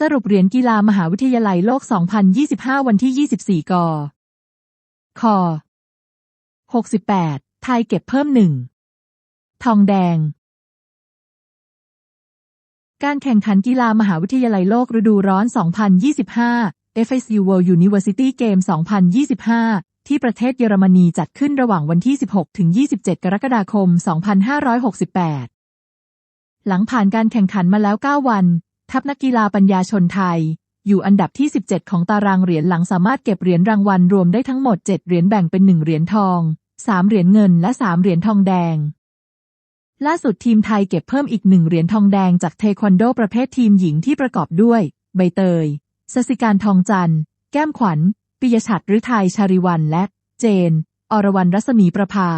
สรุปเหรียญกีฬามหาวิทยาลัยโลก 2025 วันที่ 24 กค68 ไทยเก็บเพิ่มหนึ่ง ทองแดง การแข่งขันกีฬามหาวิทยาลัยโลกฤดูร้อน 2025 FSU World University Game 2025 ที่ประเทศเยอรมนีจัดขึ้นระหว่างวันที่ 16 ถึง 27 กรกฎาคม 2568 หลังผ่านการแข่งขันมาแล้ว 9 วัน ทัพนักกีฬาปัญญาชนไทย อยู่อันดับที่ 17 ของตารางเหรียญหลังสามารถเก็บเหรียญรางวัลรวมได้ทั้งหมด 7 เหรียญแบ่งเป็น 1 เหรียญทอง 3 เหรียญเงินและ 3 เหรียญทองแดง ล่าสุดทีมไทยเก็บเพิ่มอีกหนึ่งเหรียญทองแดงจากเทควันโดประเภททีมหญิงที่ประกอบด้วย ใบเตยสสิการทองจันทร์ แก้มขวัญ ปิยชัดฤทัยชาริวันและ เจน อรวรรณรัศมีประภา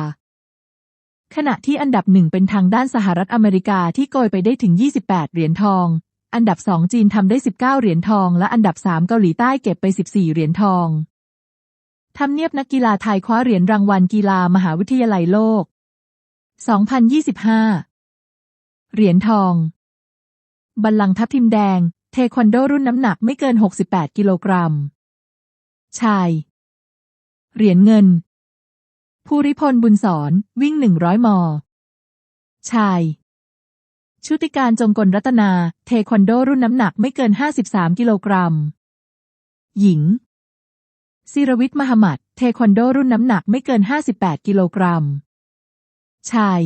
ขณะที่อันดับหนึ่งเป็นทางด้านสหรัฐอเมริกาที่โกยไปได้ถึง 28 เหรียญทอง อันดับ 2 จีนทำได้ 19 เหรียญทอง และอันดับ 3 เกาหลีใต้เก็บไป 14 เหรียญทองทำเนียบนักกีฬาไทยคว้าเหรียญรางวัลกีฬามหาวิทยาลัยโลก 2025 เหรียญทอง บัลลังก์ทัพทิมแดง เทควันโดรุ่นน้ำหนักไม่เกิน 68 กิโลกรัม ชาย เหรียญเงิน ภูริพลบุญสอนวิ่ง 100 ม ชาย ชุติการจงกลรัตนา เทควันโดรุ่นน้ำหนักไม่เกิน 53 กิโลกรัม หญิงศิรวิทย์มหมัด เทควันโดรุ่นน้ำหนักไม่เกิน 58 กิโลกรัม ชาย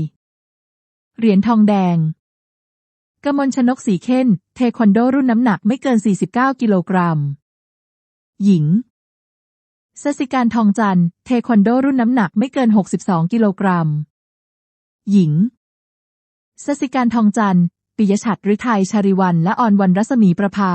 เหรียญทองแดง กมลชนกสีเข้น เทควันโดรุ่นน้ำหนักไม่เกิน 49 กิโลกรัม หญิงสสิการทองจันทร์ เทควันโดรุ่นน้ำหนักไม่เกิน 62 กิโลกรัม หญิง สสิการทองจันทร์ปิยชัดฤทัยชาริวัน และออนวันรัศมีประภา